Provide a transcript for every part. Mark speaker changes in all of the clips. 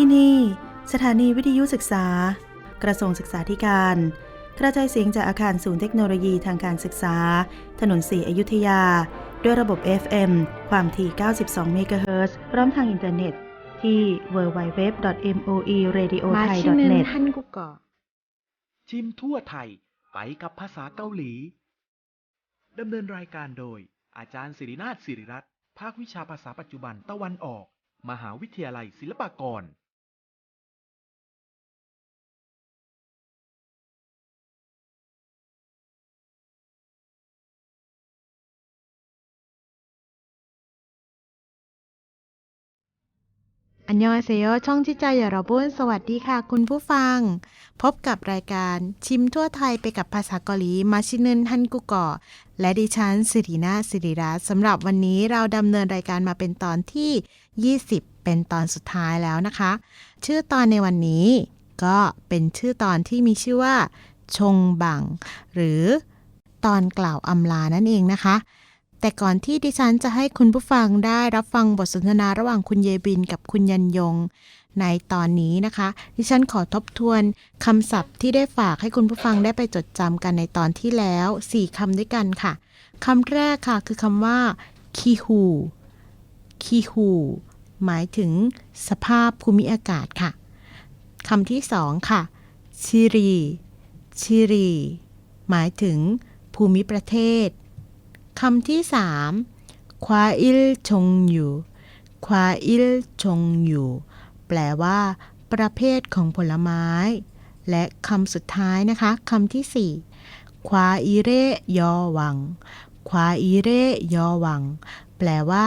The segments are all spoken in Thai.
Speaker 1: ที่นี่ สถานีวิทยุศึกษา กระทรวงศึกษาธิการ กระจายเสียงจากอาคารศูนย์เทคโนโลยีทางการศึกษา ถนนสีอยุธยา ด้วยระบบ FM ความถี่ 92 เมกะเฮิรตซ์พร้อมทางอินเทอร์เน็ต ที่ www.moeradiothai.net
Speaker 2: ท่านกุกอ
Speaker 3: ชิมทั่วไทยไปกับภาษาเกาหลีดำเนินรายการโดย อาจารย์สิรินาถสิริรัตน์ภาควิชาภาษาปัจจุบันตะวันออก มหาวิทยาลัยศิลปากร
Speaker 2: อันยองเซโยช่องที่ใจอย่ารบุนสวัสดีค่ะคุณผู้ฟัง พบกับรายการชิมทั่วไทยไปกับภาษาเกาหลีมาชินึนฮันกุกอและดิฉันสิรินาสิริรัตน์สำหรับวันนี้เราดำเนินรายการมาเป็นตอนที่ 20 เป็นตอนสุดท้ายแล้วนะคะ ชื่อตอนในวันนี้ก็เป็นชื่อตอนที่มีชื่อว่า ชงบัง หรือตอนกล่าวอำลานั่นเองนะคะ แต่ก่อนที่ดิฉันจะให้คุณผู้ฟังได้รับฟังบทสนทนาระหว่างคุณเยบินกับคุณยันยง ในตอนนี้นะคะ ดิฉันขอทบทวนคำศัพท์ที่ได้ฝากให้คุณผู้ฟังได้ไปจดจำกันในตอนที่แล้ว 4คำด้วยกันค่ะคำแรกค่ะคือคำว่าคีฮูคีฮูหมายถึงสภาพภูมิอากาศค่ะคำที่สองค่ะชิรีชิรีหมายถึงภูมิประเทศ คำที่สามควาอิลชงอยู่ควาอิลชงอยู่ แปลว่า ประเภทของผลไม้ และคำสุดท้ายนะคะคำที่สี่ควาอิเรยอวัง ควาอิเรยอวัง แปลว่า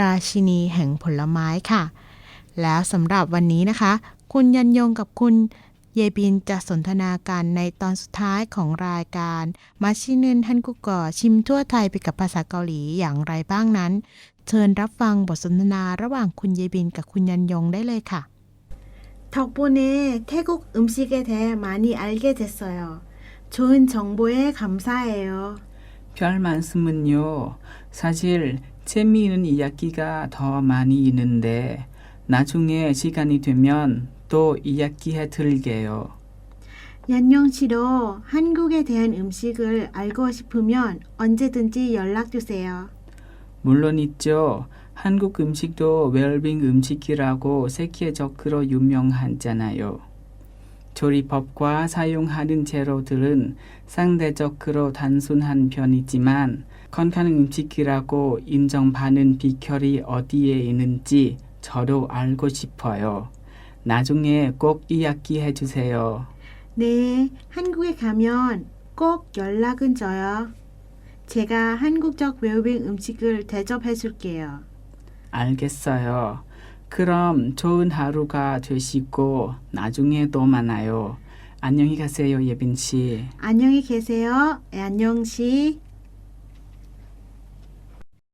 Speaker 2: ราชินีแห่งผลไม้ค่ะ แล้วสำหรับวันนี้นะคะ คุณยันยงกับคุณ เยบินจะสนทนากันในตอนสุดท้ายของรายการมาชินึนฮันกุกอชิมทั่วไทยไปกับภาษาเกาหลีอย่างไรบ้างนั้น เชิญรับฟังบทสนทนาระหว่างคุณเยบินกับคุณยันยงได้เลยค่ะ
Speaker 4: 덕분에 태국 음식에 대해 많이 알게 됐어요. 좋은 정보에 감사해요.
Speaker 5: 별 말씀은요. 사실 재미있는 이야기가 더 많이 있는데 나중에 시간이 되면 또 이야기해 드릴게요.
Speaker 4: 씨도 한국에 대한 음식을 알고 싶으면 언제든지 연락 주세요.
Speaker 5: 물론 있죠. 한국 음식도 웰빙 음식이라고 세계적으로 유명하잖아요. 조리법과 사용하는 재료들은 상대적으로 단순한 편이지만 건강한 음식이라고 인정받는 비결이 어디에 있는지 저도 알고 싶어요. 나중에 꼭 이야기해 주세요.
Speaker 4: 네, 한국에 가면 꼭 연락은 줘요. 제가 한국적 웰빙 음식을 대접해 줄게요.
Speaker 5: 알겠어요. 그럼 좋은 하루가 되시고 나중에 또 만나요. 안녕히 가세요, 예빈 씨.
Speaker 4: 안녕히 계세요. 네, 안녕 씨.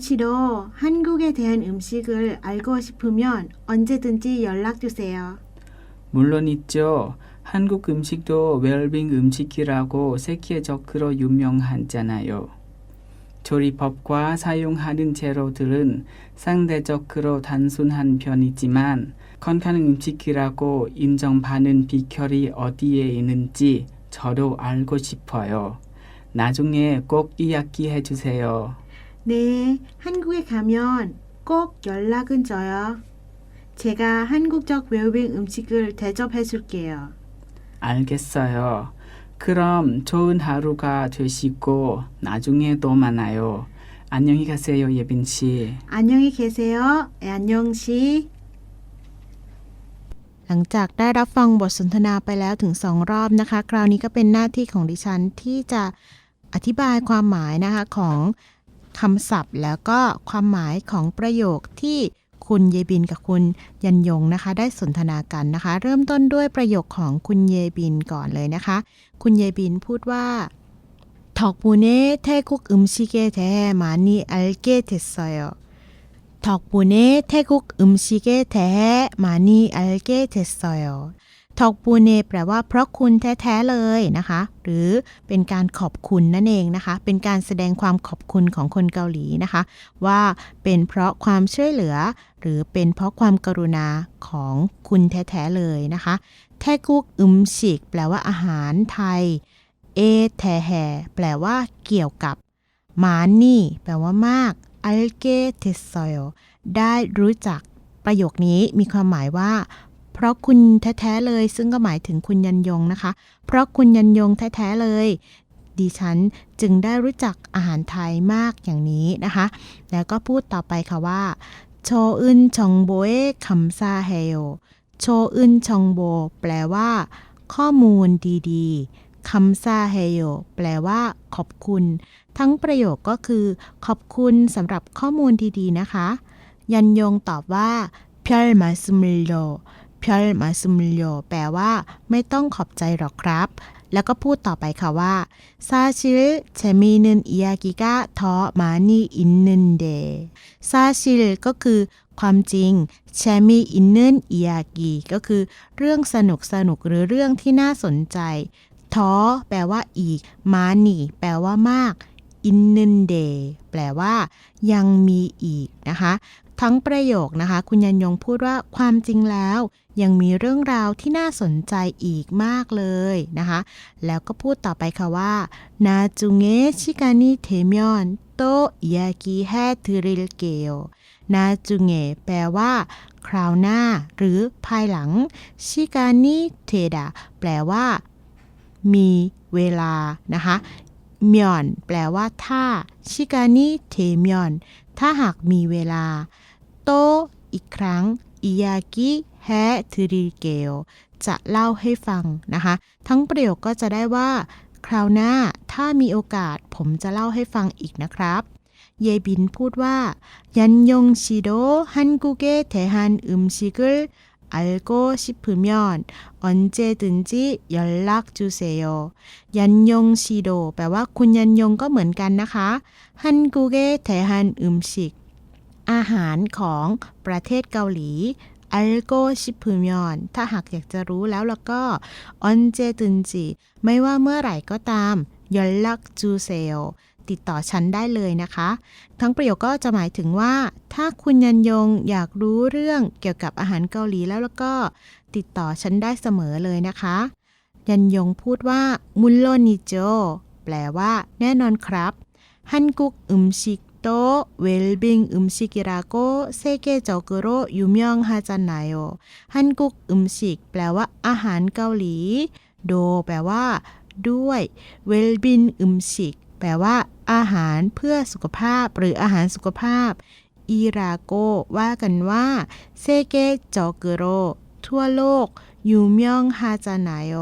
Speaker 4: 씨도 한국에 대한 음식을 알고 싶으면 언제든지 연락 주세요.
Speaker 5: 물론 있죠. 한국 음식도 웰빙 음식이라고 세계 적으로 유명하잖아요. 조리법과 사용하는 재료들은 상대적으로 단순한 편이지만 건강한 음식이라고 인정받는 비결이 어디에 있는지 저도 알고 싶어요. 나중에 꼭 이야기해 주세요.
Speaker 4: 네, 한국에 가면 꼭 연락은 줘요. 제가 한국적 웰빙 음식을 대접해 줄게요.
Speaker 5: 알겠어요. 그럼 좋은 하루가 되시고 나중에 또 만나요. 안녕히 가세요, 예빈 씨.
Speaker 4: 안녕히 계세요. 네, 안녕 씨.
Speaker 2: หลังจากได้รับฟังบทสนทนาไปแล้วถึงสองรอบนะคะ คราวนี้ก็เป็นหน้าที่ของดิฉันที่จะอธิบายความหมายนะคะของ คำศัพท์ แล้วก็ความหมายของประโยคที่ คุณเยบินกับคุณยันยงนะคะ ได้สนทนากันนะคะ เริ่มต้นด้วยประโยคของคุณเยบินก่อนเลยนะคะ คุณเยบินพูดว่า 덕분에 태국 음식에 대해 많이 알게 됐어요. 덕분에 태국 음식에 대해 많이 알게 됐어요. ทอกปูเนแปลว่าเพราะคุณแท้ๆเลยนะคะ หรือเป็นการขอบคุณนั่นเองนะคะ เป็นการแสดงความขอบคุณของคนเกาหลีนะคะ ว่าเป็นเพราะความช่วยเหลือ หรือเป็นเพราะความกรุณาของคุณแท้ๆเลยนะคะ แทกุกอึมชิกแปลว่าอาหารไทย เอแทแฮแปลว่าเกี่ยวกับมานี่ แปลว่ามากอัลเกเทซอยได้รู้จักประโยคนี้มีความหมายว่า เพราะคุณแท้ๆเลย ซึ่งก็หมายถึงคุณยันยงนะคะ เพราะคุณยันยงแท้ๆเลย ดิฉันจึงได้รู้จักอาหารไทยมากอย่างนี้นะคะ แล้วก็พูดต่อไปค่ะว่าโชอึนชองโบเอคัมซาเฮโยโชอึนชองโบแปลว่า ข้อมูลดีๆคัมซาเฮโยแปลว่า ขอบคุณ ทั้งประโยคก็คือ ขอบคุณสำหรับข้อมูลดีๆนะคะ ยันยงตอบว่าเพิลมาซุมโล เพิลมาซุมโลแปลว่า ไม่ต้องขอบใจหรอกครับ แล้วก็พูดต่อไปค่ะว่าซาชิลเชมีนึนอียากิกะทอมานีอินนึนเดซาชิลก็คือ ความจริงแชมีอินนึนอียากิก็คือ เรื่องสนุกสนุกหรือเรื่องที่น่าสนใจทอแปลว่าอีก มานีแปลว่ามากอินนึนเดแปลว่า ยังมีอีกนะคะ ทั้งประโยคนะคะ คุณยันยงพูดว่าความจริงแล้ว ยังมีเรื่องราวที่น่าสนใจอีกมากเลยนะคะ แล้วก็พูดต่อไปค่ะว่านาจุเงชิกานิเทมยอนโตยากิแฮทริลเกโอนาจุเงแปลว่า คราวหน้า หรือภายหลัง ชิกานิเทดาแปลว่า มีเวลานะคะมยอน แปลว่า ถ้า ชิกานิเทมยอน ถ้าหากมีเวลา โตอีกครั้งอิยากิแฮทริเกโอจะเล่าให้ฟังนะคะ ทั้งประโยคก็จะได้ว่า คราวหน้าถ้ามีโอกาสผมจะเล่าให้ฟังอีกนะครับ เยบินพูดว่า ยันยงชิโดฮันกุเกเทฮันอึมชิกล알고싶으면언제든지연락주세요ยันยงชิโดแปลว่าคุณยันยงก็เหมือนกันนะคะฮันกุเกเทฮันอึมชิก อาหารของประเทศเกาหลีอัลโกชิพุมยอนถ้าหากอยากจะรู้แล้วแล้วก็ออนเจตุนจิไม่ว่าเมื่อไหร่ก็ตามยอนลักจูเซลติดต่อฉันได้เลยนะคะ ทั้งประโยคก็จะหมายถึงว่า ถ้าคุณยันยงอยากรู้เรื่องเกี่ยวกับอาหารเกาหลีแล้วแล้วก็ ติดต่อฉันได้เสมอเลยนะคะ ยันยงพูดว่ามุลโลนิโจแปลว่า แน่นอนครับฮันกุกอึมชิก 또 웰빙 음식이라고 세계적으로 유명하잖아요. 한국 음식 แปลว่า อาหารเกาหลี โด แปลว่า ด้วย 웰빙 음식 แปลว่า อาหารเพื่อสุขภาพ หรืออาหารสุขภาพ อิราโก ว่ากันว่าเซเกจอเกโรทั่วโลก ยูมยองฮาจาไนโอ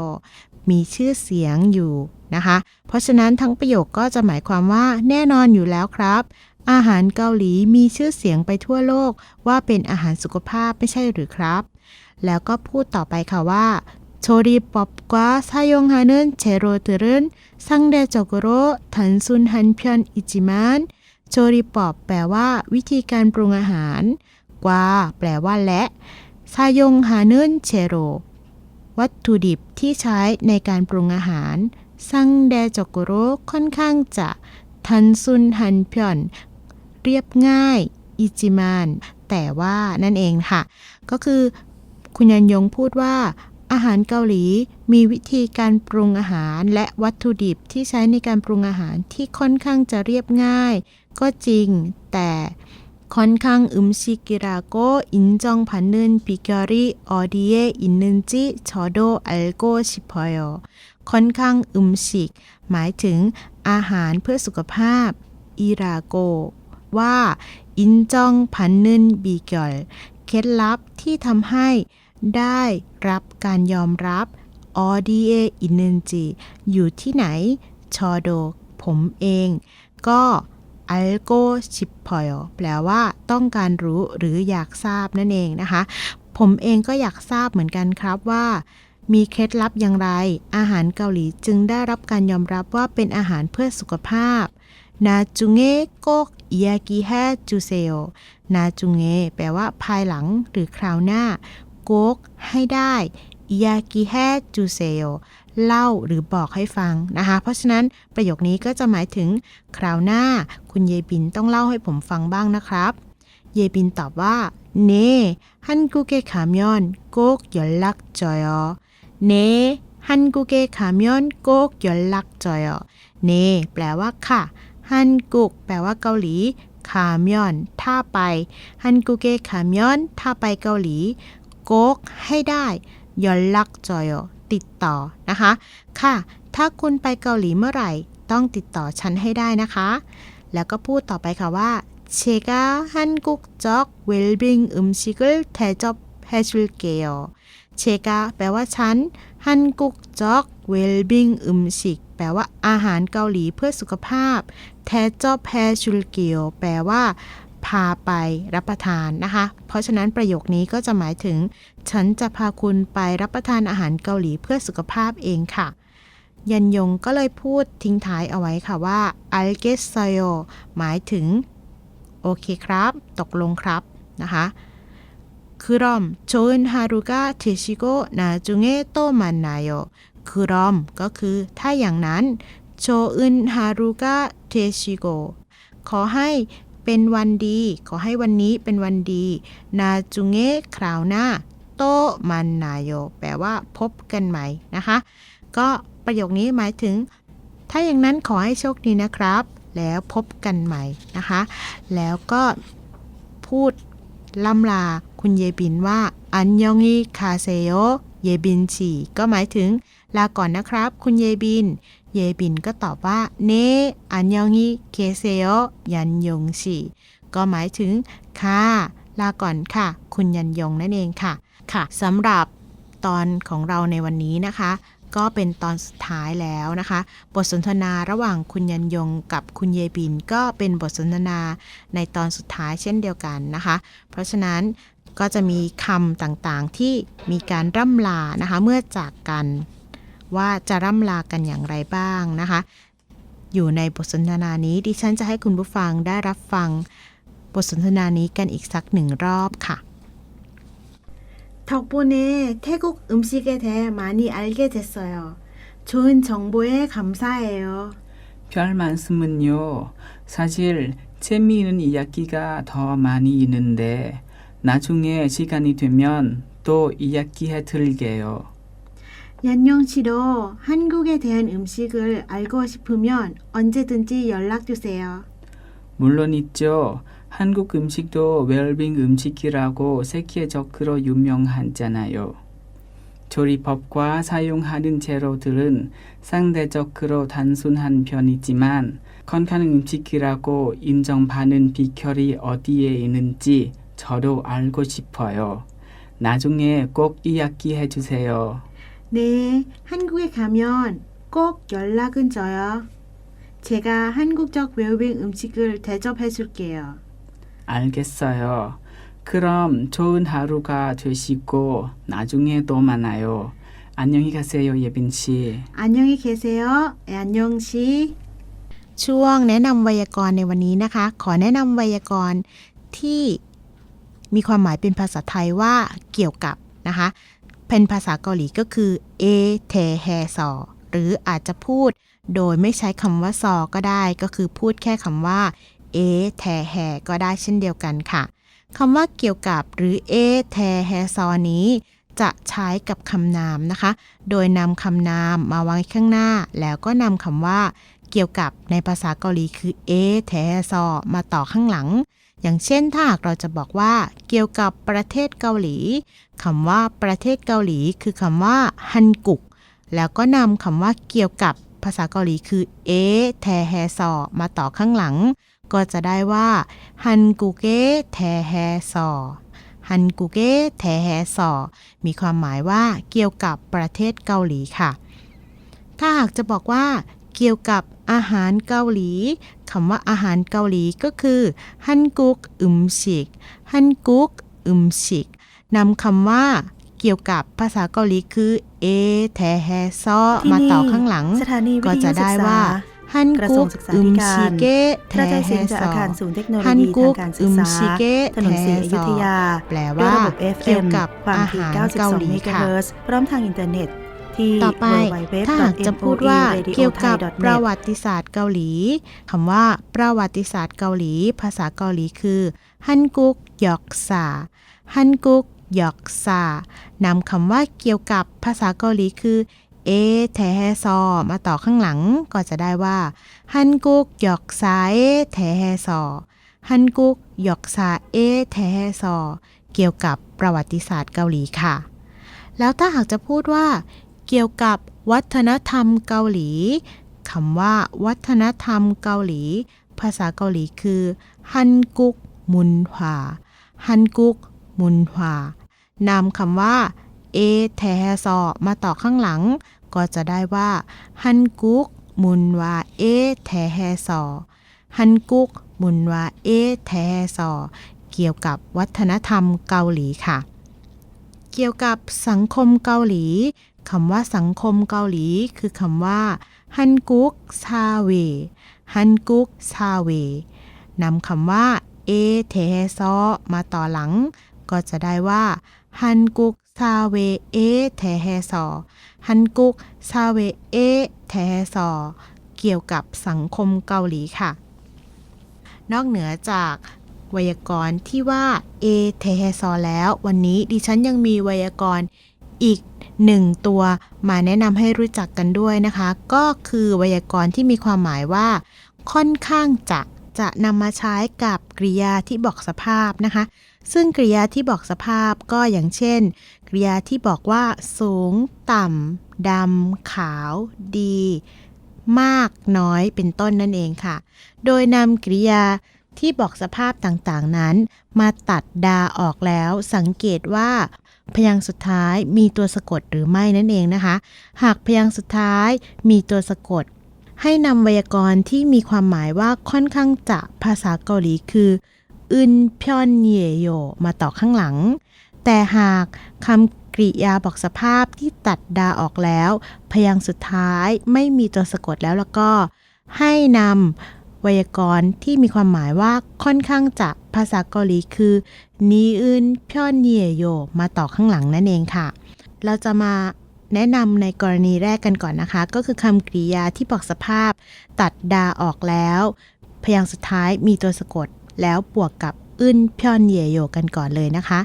Speaker 2: มีชื่อเสียงอยู่นะคะ เพราะฉะนั้นทั้งประโยคก็จะหมายความว่าแน่นอนอยู่แล้วครับ อาหารเกาหลีมีชื่อเสียงไปทั่วโลกว่าเป็นอาหารสุขภาพไม่ใช่หรือครับ แล้วก็พูดต่อไปค่ะว่าโชรีปอบกว่าซายองฮาเนนเชโรตเรนซังเดจกโรทันซุนฮันพียนอิจิมานโชริปอบแปลว่า วิธีการปรุงอาหาร กว่า แปลว่าและซายองฮานเชโรวัตถุดิบที่ใช้ในการปรุงอาหารซังเดจกโรค่อนข้างจะทันซุนฮันพียน เรียบง่ายอิจิมานแต่ว่านั่นเองค่ะ ก็คือคุณยันยงพูดว่าอาหารเกาหลีมีวิธีการปรุงอาหารและวัตถุดิบที่ใช้ในการปรุงอาหารที่ค่อนข้างจะเรียบง่าย ก็จริงแต่ค่อนข้างอึมชิกิราโกอินจองพันนึนบิกอรีออดีเออินนึนจิชอโดอัลโกชิพอยค่อนข้างอึมชิก หมายถึงอาหารเพื่อสุขภาพอิราโก ว่าอินจองพันเนินบีเกลเคล็ดลับที่ทำให้ได้รับการยอมรับออดีเออินเนจีอยู่ที่ไหน ชอโด ผมเอง ก็อัลโกชิปพอยแปลว่าต้องการรู้หรืออยากทราบนั่นเองนะคะ ผมเองก็อยากทราบเหมือนกันครับว่า มีเคล็ดลับอย่างไร อาหารเกาหลีจึงได้รับการยอมรับว่าเป็นอาหารเพื่อสุขภาพนาจุงเงโกก เอียกิแฮจูเซโอนาจุงเงแปลว่าภายหลังหรือคราวหน้า โกกให้ได้เอียกิแฮจูเซโอเล่าหรือบอกให้ฟังนะคะ เพราะฉะนั้นประโยคนี้ก็จะหมายถึงคราวหน้า คุณเยบินต้องเล่าให้ผมฟังบ้างนะครับ เยบินตอบว่าเน่ฮันกุเกขามิอนโกกยอลักจอยอเน่ฮันกุเกขามิอนโกกยอลักจอยอเน่แปลว่าค่ะ ฮันกุก แปลว่าเกาหลีขามยอน ถ้าไป ฮันกุเกขามยอน ถ้าไปเกาหลี โกกให้ได้ยอนลักจอยติดต่อนะคะ ค่ะ ถ้าคุณไปเกาหลีเมื่อไหร่ ต้องติดต่อฉันให้ได้นะคะ แล้วก็พูดต่อไปค่ะว่าเชกาฮันกุกจอกเวลบิงอึมชิกลแทจอบแฮชุลเกลเชกาแปลว่าฉันฮันกุกจอกเวลบิงอึมชิกแปลว่าอาหารเกาหลีเพื่อสุขภาพ 대접해줄게요 แปลว่า พาไปรับประทานนะคะ เพราะฉะนั้นประโยคนี้ก็จะหมายถึง ฉันจะพาคุณไปรับประทานอาหารเกาหลีเพื่อสุขภาพเองค่ะ ยันยงก็เลยพูดทิ้งท้ายเอาไว้ค่ะว่า alges어요 หมายถึง โอเคครับ ตกลงครับนะคะ그럼좋은하루가되시고나중에또만나요 คุรอม ก็คือถ้าอย่างนั้นโชอึนฮารุกะเทชิโกขอให้เป็นวันดี ขอให้วันนี้เป็นวันดี นาจุงเงะคราวหน้า โตมันนายโยแปลว่าพบกันใหม่นะคะ ก็ประโยคนี้หมายถึง ถ้าอย่างนั้นขอให้โชคดีนะครับ แล้วพบกันใหม่นะคะ แล้วก็พูดล่ำลาคุณเยบินว่า อันยองอีคาเซโย เยบินฉีก็หมายถึง ลาก่อนนะครับ คุณเยบิน เยบินก็ตอบว่า เนอันยองอีเคเซโยยันยงฉีก็หมายถึง ค่ะ ลาก่อนค่ะ คุณยันยงนั่นเองค่ะ ค่ะสำหรับตอนของเราในวันนี้นะคะ ก็เป็นตอนสุดท้ายแล้วนะคะ บทสนทนาระหว่างคุณยันยงกับคุณเยบิน ก็เป็นบทสนทนาในตอนสุดท้ายเช่นเดียวกันนะคะ เพราะฉะนั้น ก็จะมีคำต่างๆที่มีการร่ำลานะคะ เมื่อจากกัน ว่าจะร่ำลากันอย่างไรบ้างนะคะ อยู่ในบทสนทนานี้ดิฉันจะให้คุณผู้ฟังได้รับฟัง บทสนทนานี้กันอีกสักหนึ่งรอบค่ะ
Speaker 4: 덕분에 태국 음식에 대해 많이 알게 됐어요. 좋은 정보에 감사해요.
Speaker 5: 별 말씀은요. 사실 재미있는 이야기가 더 많이 있는데 나중에 시간이 되면 또 이야기해 드릴게요.
Speaker 4: 얀영 씨도 한국에 대한 음식을 알고 싶으면 언제든지 연락 주세요.
Speaker 5: 물론 있죠. 한국 음식도 웰빙 음식이라고 세계적으로 유명하잖아요. 조리법과 사용하는 재료들은 상대적으로 단순한 편이지만 건강한 음식이라고 인정받는 비결이 어디에 있는지 저도 알고 싶어요. 나중에 꼭 이야기해 주세요.
Speaker 4: 네, 한국에 가면 꼭 연락은 줘요. 제가 한국적 웰빙 음식을 대접해 줄게요.
Speaker 5: 알겠어요. 그럼 좋은 하루가 되시고 나중에 또 만나요. 안녕히 가세요, 예빈 씨.
Speaker 4: 안녕히 계세요. 네, 안녕 씨.
Speaker 2: ช่วงแนะนำไวยากรณ์ในวันนี้นะคะ ขอแนะนำไวยากรณ์ที่ มีความหมายเป็นภาษาไทยว่าเกี่ยวกับนะคะเป็นภาษาเกาหลีก็คือเอเทแฮซอหรืออาจจะพูดโดยไม่ใช้คำว่าซอก็ได้ก็คือพูดแค่คำว่าเอแทแฮก็ได้เช่นเดียวกันค่ะคำว่าเกี่ยวกับหรือเอแทแฮซอนี้จะใช้กับคำนามนะคะ โดยนำคำนามมาไว้ข้างหน้า แล้วก็นำคำว่า เกี่ยวกับในภาษาเกาหลีคือเอแทซอมาต่อข้างหลัง อย่างเช่นถ้าหากเราจะบอกว่าเกี่ยวกับประเทศเกาหลีคำว่าประเทศเกาหลี คือคำว่าฮันกุก แล้วก็นำคำว่าเกี่ยวกับภาษาเกาหลีคือเอแทแฮซอมาต่อข้างหลัง ก็จะได้ว่าฮันกุเกแทแฮซอฮันกุเกแทแฮซอมีความหมายว่าเกี่ยวกับประเทศเกาหลีค่ะ ถ้าหากจะบอกว่าเกี่ยวกับ อาหารเกาหลีคำว่าอาหารเกาหลีก็คือฮันกุกอึมชิกฮันกุกอึมชิกนำคำว่าเกี่ยวกับภาษาเกาหลีคือเอแทแฮซอ
Speaker 1: ที่
Speaker 2: มา
Speaker 1: นี่
Speaker 2: ต่อข้างหลัง
Speaker 1: สถานีวิ
Speaker 2: ก็
Speaker 1: ทยุ
Speaker 2: จะ
Speaker 1: ศึ
Speaker 2: ได้
Speaker 1: กษา
Speaker 2: ว่าฮัน
Speaker 1: กระทร
Speaker 2: กุ
Speaker 1: วง
Speaker 2: ก
Speaker 1: ศึกษา
Speaker 2: อึ
Speaker 1: ธิ
Speaker 2: ม
Speaker 1: การ
Speaker 2: ชิเกะ
Speaker 1: ก
Speaker 2: แท
Speaker 1: ระจาย
Speaker 2: แฮ
Speaker 1: เสียงจาก
Speaker 2: ซ
Speaker 1: อา
Speaker 2: อ
Speaker 1: คารศูนย์เทคโนโล
Speaker 2: ฮัน
Speaker 1: ยี
Speaker 2: กุ
Speaker 1: ทากงการศึ
Speaker 2: อึ
Speaker 1: ก
Speaker 2: ม
Speaker 1: ษา
Speaker 2: ชิเกะ
Speaker 1: ถนนสีอยุธยา
Speaker 2: แปล
Speaker 1: ด้วย
Speaker 2: ว่า
Speaker 1: ระบบ
Speaker 2: เกี่ยว
Speaker 1: FM
Speaker 2: กับ
Speaker 1: ความ
Speaker 2: อา
Speaker 1: ถี่
Speaker 2: หารเกา
Speaker 1: 92
Speaker 2: หลี
Speaker 1: เมกะ
Speaker 2: ค่ะ
Speaker 1: เฮิรตซ์พร้อมทางอินเทอร์เน็ตที่
Speaker 2: ต่อไป
Speaker 1: www.
Speaker 2: ถ้าหากจะพูดว่า
Speaker 1: moeradiothai.net
Speaker 2: เกี่ยวกับประวัติศาสตร์เกาหลีคำว่า ประวัติศาสตร์เกาหลี ภาษาเกาหลีคือฮันกุกยอกซาฮันกุกยอกซานำคำว่าเกี่ยวกับภาษาเกาหลีคือเอแทแฮซอมาต่อข้างหลังก็จะได้ว่าฮันกุกยอกซาเอแทแฮซอฮันกุกยอกซาเอแทแฮซอเกี่ยวกับประวัติศาสตร์เกาหลีค่ะ แล้วถ้าหากจะพูดว่า เกี่ยวกับวัฒนธรรมเกาหลีคำว่า วัฒนธรรมเกาหลี ภาษาเกาหลีคือฮันกุกมุนหวาฮันกุกมุนหวานำคำว่าเอแทแฮซอมาต่อข้างหลัง ก็จะได้ว่าฮันกุกมุนวาเอแทแฮซอฮันกุกมุนวาเอแทแฮซอเกี่ยวกับวัฒนธรรมเกาหลีค่ะ เกี่ยวกับสังคมเกาหลี คำว่าสังคมเกาหลี คือคำว่าฮันกุกซาเวฮันกุกซาเวนำคำว่าเอเทซอมาต่อหลัง ก็จะได้ว่าฮันกุกซาเวเอเทเฮซอฮันกุกซาเวเอเทเฮซอเกี่ยวกับสังคมเกาหลีค่ะ นอกเหนือจากไวยากรณ์ที่ว่าเอเทเฮซอแล้ว วันนี้ดิฉันยังมีไวยากรณ์ อีกหนึ่งตัวมาแนะนำให้รู้จักกันด้วยนะคะ ก็คือไวยากรณ์ที่มีความหมายว่า ค่อนข้างจะจะนำมาใช้กับกริยาที่บอกสภาพนะคะ ซึ่งกริยาที่บอกสภาพก็อย่างเช่น กริยาที่บอกว่า สูง ต่ำดำขาว ดี มากน้อยเป็นต้นนั่นเองค่ะ โดยนำกริยาที่บอกสภาพต่างๆนั้น มาตัดดาออกแล้ว สังเกตว่า พยางค์สุดท้ายมีตัวสะกดหรือไม่นั่นเองนะคะ หากพยางค์สุดท้ายมีตัวสะกด ให้นำไวยากรณ์ที่มีความหมายว่าค่อนข้างจะภาษาเกาหลีคืออึนพยอนเยโยมาต่อข้างหลัง แต่หากคำกริยาบอกสภาพที่ตัดดาออกแล้ว พยางค์สุดท้ายไม่มีตัวสะกดแล้วแล้วก็ ให้นำไวยากรณ์ที่มีความหมายว่าค่อนข้างจะภาษาเกาหลีคือ นีอึนพอนเยโยมาต่อข้างหลังนั่นเองค่ะ เราจะมาแนะนำในกรณีแรกกันก่อนนะคะ ก็คือคำกริยาที่บอกสภาพ ตัดดาออกแล้ว พยางค์สุดท้ายมีตัวสะกด แล้วบวกกับอึนพยอนเยโยกันก่อนเลยนะคะ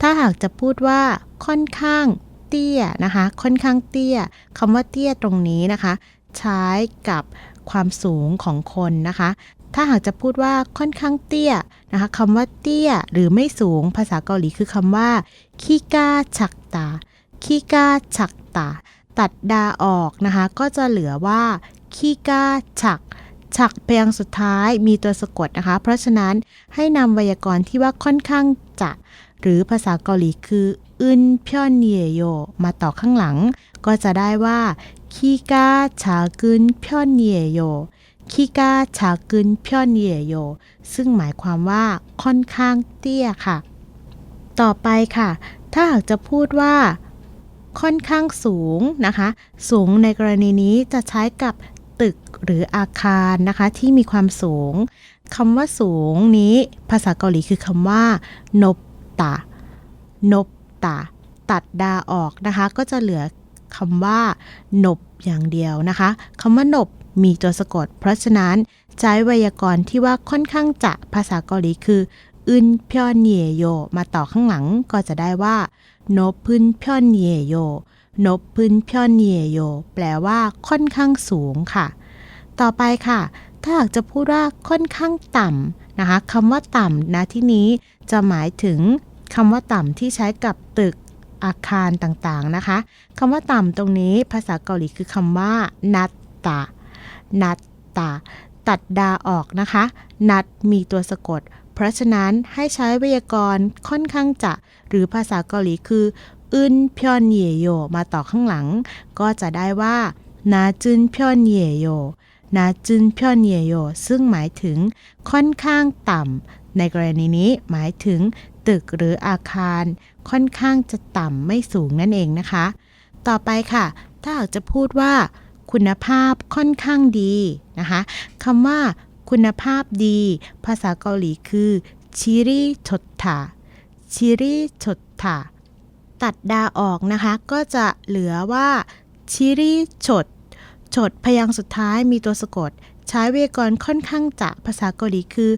Speaker 2: ถ้าหากจะพูดว่าค่อนข้างเตี้ยนะคะ ค่อนข้างเตี้ยคำว่าเตี้ยตรงนี้นะคะ ใช้กับความสูงของคนนะคะ ถ้าหากจะพูดว่าค่อนข้างเตี้ยนะคะคำว่าเตี้ยหรือไม่สูงภาษาเกาหลีคือคำว่าคีกาฉักตาคีกาฉักตาตัดดาออกนะคะก็จะเหลือว่าคีกาฉักฉักพยงสุดท้ายมีตัวสะกดนะคะ เพราะฉะนั้นให้นำไวยากรณ์ที่ว่าค่อนข้างจะ หรือภาษาเกาหลีคืออึนพยอนเยโยมาต่อข้างหลัง ก็จะได้ว่าคีกาชากึนพยอนเยโย คีกาชากึนพยอนเยโย ซึ่งหมายความว่าค่อนข้างเตี้ยค่ะ ต่อไปค่ะ ถ้าหากจะพูดว่า ค่อนข้างสูงนะคะ สูงในกรณีนี้จะใช้กับตึกหรืออาคารนะคะที่มีความสูงคำว่าสูงนี้ ภาษาเกาหลีคือคำว่า นบตานบตาตัดดาออกนะคะ ก็จะเหลือคำว่า นบอย่างเดียวนะคะคำว่า นบ มีตัวสะกด เพราะฉะนั้นใช้ไวยากรณ์ที่ว่าค่อนข้างจะภาษาเกาหลีคืออึนพยอนเยโยมาต่อข้างหลังก็จะได้ว่า นบพื้นพยอนเยโย นบพื้นพยอนเยโย แปลว่า ค่อนข้างสูงค่ะ ต่อไปค่ะ ถ้าหากจะพูดว่าค่อนข้างต่ำนะคะคำว่าต่ำนะที่นี้จะหมายถึงคำว่าต่ำที่ใช้กับตึกอาคารต่างๆนะคะคำว่าต่ำตรงนี้ภาษาเกาหลีคือคำว่านัตตา นัตตา ตัดดาออกนะคะ นัดมีตัวสะกด เพราะฉะนั้นให้ใช้ไวยากรณ์ค่อนข้างจะ หรือภาษาเกาหลีคืออึนพยอนเยโยมาต่อข้างหลัง ก็จะได้ว่านาจุนเพียนเยโยนาจุนเพียนเยโยซึ่งหมายถึงค่อนข้างต่ำในกรณีนี้หมายถึงตึกหรืออาคารค่อนข้างจะต่ำไม่สูงนั่นเองนะคะ ต่อไปค่ะ ถ้าหากจะพูดว่า คุณภาพค่อนข้างดีนะคะคำว่าคุณภาพดี ภาษาเกาหลีคือชิริชดถาชิริชดถาตัดดาออกนะคะ ก็จะเหลือว่าชิริชดชดพยางค์สุดท้ายมีตัวสะกด ใช้เวกรค่อนข้างจะภาษาเกาหลีคือ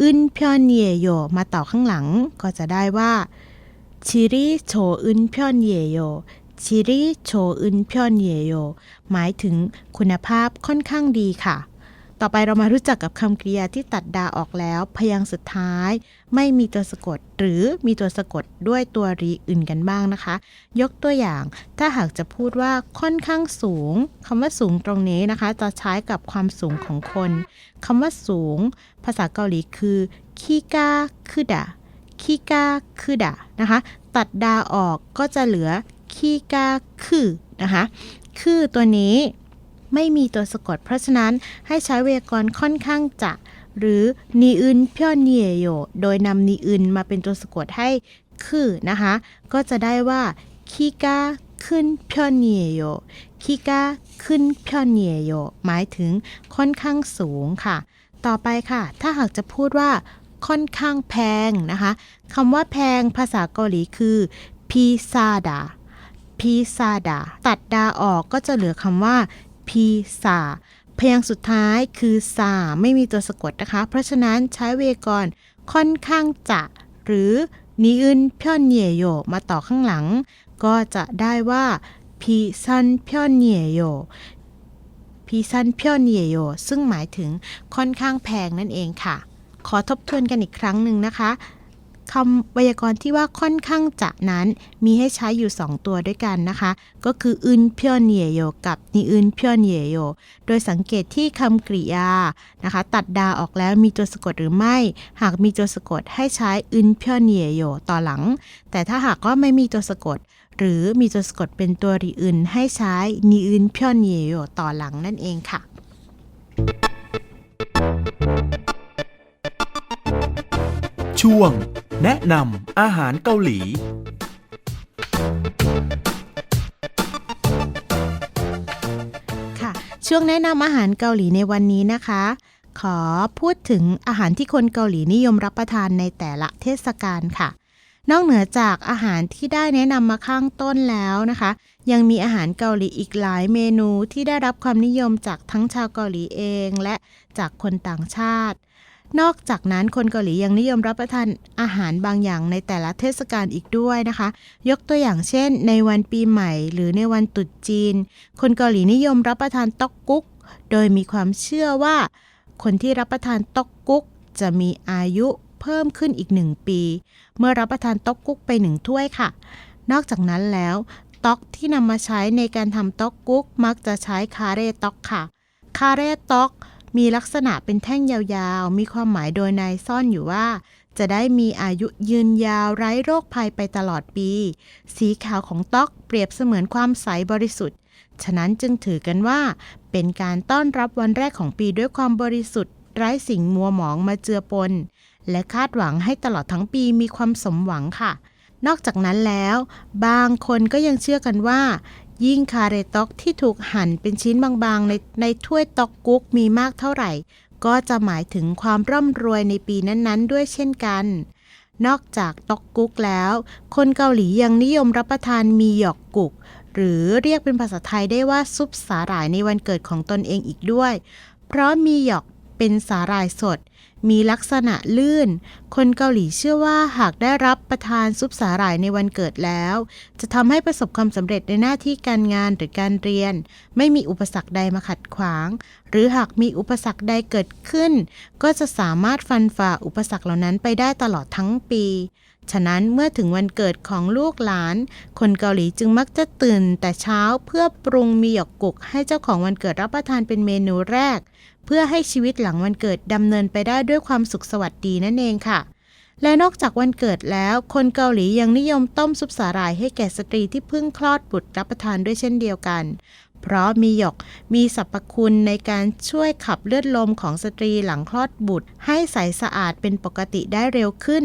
Speaker 2: อึนพียนเยโยมาต่อข้างหลัง ก็จะได้ว่าชิริโชอึนพียนเยโย ชิริโชอึนพียนเยโยหมายถึงคุณภาพค่อนข้างดีค่ะ ต่อไปเรามารู้จักกับคำกริยาที่ตัดดาออกแล้ว พยางค์สุดท้าย ไม่มีตัวสะกด หรือมีตัวสะกดด้วยตัวรีอื่นกันบ้างนะคะ ยกตัวอย่างถ้าหากจะพูดว่าค่อนข้างสูงคำว่าสูงตรงนี้นะคะ จะใช้กับความสูงของคนคำว่าสูง ภาษาเกาหลีคือคิกาคือดะคิกาคือดะนะคะ ตัดดาออกก็จะเหลือ คิกาคือนะคะคือตัวนี้ไม่มีตัวสะกด เพราะฉะนั้นให้ใช้ไวยากรณ์ค่อนข้างจะ หรือนีอึนเพียวเนียโยโดยนำนีอึนมาเป็นตัวสะกดให้คือนะคะ ก็จะได้ว่าคิกาขึ้นเพียวเนียโยคิกาขึ้นเพียวเนียโยหมายถึงค่อนข้างสูงค่ะ ต่อไปค่ะ ถ้าหากจะพูดว่าค่อนข้างแพงนะคะคำว่าแพงภาษาเกาหลีคือพีซาดา พีซาดา ตัดดาออกก็จะเหลือคำว่าพีซาพยางสุดท้ายคือซาไม่มีตัวสะกดนะคะ เพราะฉะนั้นใช้เวยากรณ์ค่อนข้างจะ หรือนิอึนเพียนเยโยมาต่อข้างหลัง ก็จะได้ว่าพีซันเพียนเยโยพีซันเพียนเยโยซึ่งหมายถึงค่อนข้างแพงนั่นเองค่ะ ขอทบทวนกันอีกครั้งหนึ่งนะคะ คำไวยากรณ์ที่ว่าค่อนข้างจะนั้น มีให้ใช้อยู่ 2 ตัวด้วยกันนะคะ ก็คืออึนเพียนเยโยกับนิอึนเพียนเยโยโดยสังเกตที่คำกริยานะคะ ตัดดาออกแล้วมีตัวสะกดหรือไม่ หากมีตัวสะกดให้ใช้อึนเพียนเยโยต่อหลัง แต่ถ้าหากว่าไม่มีตัวสะกด หรือมีตัวสะกดเป็นตัวรีอึนให้ใช้นิอึนเพียนเยโยต่อหลังนั่นเองค่ะ
Speaker 3: ช่วง แนะนำอาหารเกาหลี
Speaker 2: ค่ะ ช่วงแนะนำอาหารเกาหลีในวันนี้นะคะ ขอพูดถึงอาหารที่คนเกาหลีนิยมรับประทานในแต่ละเทศกาลค่ะ นอกเหนือจากอาหารที่ได้แนะนำมาข้างต้นแล้วนะคะ ยังมีอาหารเกาหลีอีกหลายเมนูที่ได้รับความนิยมจากทั้งชาวเกาหลีเอง และจากคนต่างชาติ นอกจากนั้นคนเกาหลียังนิยมรับประทานอาหารบางอย่างในแต่ละเทศกาลอีกด้วยนะคะ ยกตัวอย่างเช่น ในวันปีใหม่ หรือในวันตรุษจีน คนเกาหลีนิยมรับประทานต๊อกกุ๊ก โดยมีความเชื่อว่า คนที่รับประทานต๊อกกุ๊ก จะมีอายุเพิ่มขึ้นอีกหนึ่งปี เมื่อรับประทานต๊อกกุ๊กไปหนึ่งถ้วยค่ะ นอกจากนั้นแล้วต๊อกที่นำมาใช้ในการทำต๊อกกุ๊กมักจะใช้คาเร่ต๊อกค่ะ คาเร่ต๊อก มีลักษณะเป็นแท่งยาวๆ มีความหมายโดยในซ่อนอยู่ว่า จะได้มีอายุยืนยาวไร้โรคภัยไปตลอดปี สีขาวของต๊อกเปรียบเสมือนความใสบริสุทธิ์ ฉะนั้นจึงถือกันว่า เป็นการต้อนรับวันแรกของปีด้วยความบริสุทธิ์ ไร้สิ่งมัวหมองมาเจือปน และคาดหวังให้ตลอดทั้งปีมีความสมหวังค่ะนอกจากนั้นแล้ว บางคนก็ยังเชื่อกันว่า ยิ่งคาเรต็อกที่ถูกหั่นเป็นชิ้นบางๆ ในในถ้วยต็อกกุ๊กมีมากเท่าไหร่ ก็จะหมายถึงความร่ำรวยในปีนั้นๆ ด้วยเช่นกัน นอกจากต็อกกุ๊กแล้ว คนเกาหลียังนิยมรับประทานมีหยอกกุก หรือเรียกเป็นภาษาไทยได้ว่าซุปสาหร่ายในวันเกิดของตนเองอีกด้วย เพราะมีหยอกเป็นสาหร่ายสด มีลักษณะลื่น คนเกาหลีเชื่อว่าหากได้รับประทานซุปสาหร่ายในวันเกิดแล้ว จะทำให้ประสบความสำเร็จในหน้าที่การงานหรือการเรียน ไม่มีอุปสรรคใดมาขัดขวาง หรือหากมีอุปสรรคใดเกิดขึ้น ก็จะสามารถฟันฝ่าอุปสรรคเหล่านั้นไปได้ตลอดทั้งปี ฉะนั้นเมื่อถึงวันเกิดของลูกหลาน คนเกาหลีจึงมักจะตื่นแต่เช้าเพื่อปรุงมีหยกกุกให้เจ้าของวันเกิดรับประทานเป็นเมนูแรก เพื่อให้ชีวิตหลังวันเกิดดำเนินไปได้ด้วยความสุขสวัสดีนั่นเองค่ะ และนอกจากวันเกิดแล้ว คนเกาหลียังนิยมต้มซุปสาหร่ายให้แก่สตรีที่เพิ่งคลอดบุตรรับประทานด้วยเช่นเดียวกัน เพราะมีหยกมีสรรพคุณในการช่วยขับเลือดลมของสตรีหลังคลอดบุตร ให้ใสสะอาดเป็นปกติได้เร็วขึ้น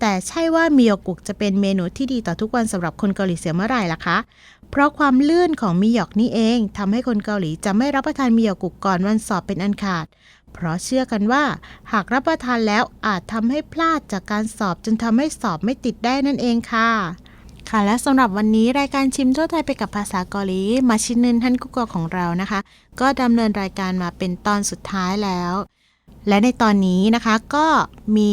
Speaker 2: แต่ใช่ว่ามิโยกุกจะเป็นเมนูที่ดีต่อทุกวันสำหรับคนเกาหลีเสียเมื่อไหร่ล่ะคะ เพราะความลื่นของมิยอกนี่เองทำให้คนเกาหลีจะไม่รับประทานมิยอกุกก่อนวันสอบเป็นอันขาด เพราะเชื่อกันว่า หากรับประทานแล้วอาจทำให้พลาดจากการสอบจนทำให้สอบไม่ติดได้นั่นเองค่ะ ค่ะและสำหรับวันนี้รายการชิมทั่วไทยไปกับภาษาเกาหลี มาชินนึนท่านกุกกอของเรานะคะ ก็ดำเนินรายการมาเป็นตอนสุดท้ายแล้ว และในตอนนี้นะคะก็มี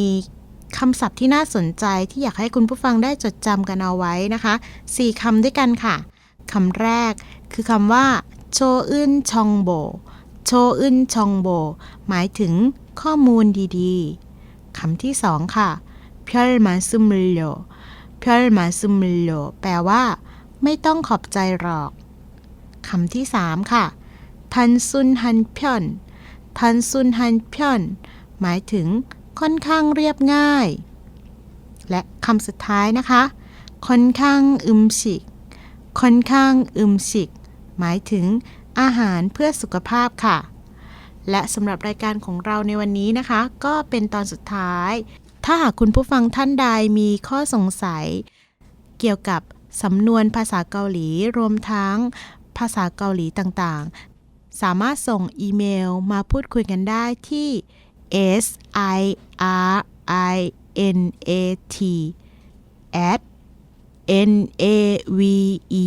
Speaker 2: คำศัพท์ที่น่าสนใจที่อยากให้คุณผู้ฟังได้จดจำกันเอาไว้นะคะ 4คำด้วยกันค่ะคำแรกคือคำว่า โชอึนชองโบ โชอึนชองโบ หมายถึงข้อมูลดีๆคำที่สองค่ะเพิลมาซึมโลเพิลมาซึมโลแปลว่า ไม่ต้องขอบใจหรอกคำที่สามค่ะทันซุนฮันเพียนทันซุนฮันเพียนหมายถึง ค่อนข้างเรียบง่าย และคำสุดท้ายนะคะ ค่อนข้างอึมฉิก ค่อนข้างอึมฉิก หมายถึงอาหารเพื่อสุขภาพค่ะ และสำหรับรายการของเราในวันนี้นะคะ ก็เป็นตอนสุดท้าย ถ้าหากคุณผู้ฟังท่านใดมีข้อสงสัย เกี่ยวกับสำนวนภาษาเกาหลีรวมทั้งภาษาเกาหลีต่างๆ สามารถส่งอีเมลมาพูดคุยกันได้ที่ s i r i n a t at n a v e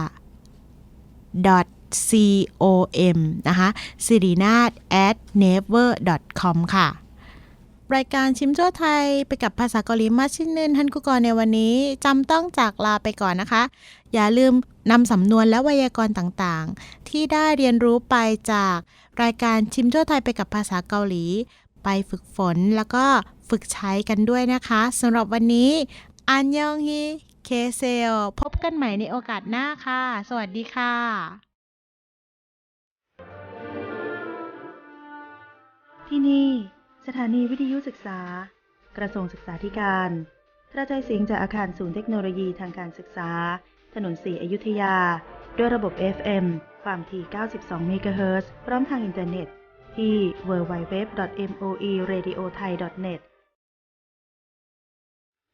Speaker 2: r dot c o m นะคะสิรินาถ at never dot com ค่ะ รายการชิมชั่วไทยไปกับภาษาเกาหลีมาชินนึนฮันกุกรในวันนี้จำต้องจากลาไปก่อนนะคะ อย่าลืมนำสำนวนและไวยากรณ์ต่างๆ ที่ได้เรียนรู้ไปจาก รายการชิมทั่วไทยไปกับภาษาเกาหลี ไปฝึกฝนแล้วก็ฝึกใช้กันด้วยนะคะสำหรับวันนี้อันยองฮีเคเซลพบกันใหม่ในโอกาสหน้าค่ะ สวัสดีค่ะ
Speaker 1: ที่นี่ สถานีวิทยุศึกษา กระทรวงศึกษาธิการกระจายเสียงจากอาคารศูนย์เทคโนโลยีทางการศึกษา ถนนสีอยุธยา ด้วยระบบ FM ความถี่ 92 เมกะเฮิรตซ์ พร้อมทางอินเทอร์เน็ตที่ www.moeradiothai.net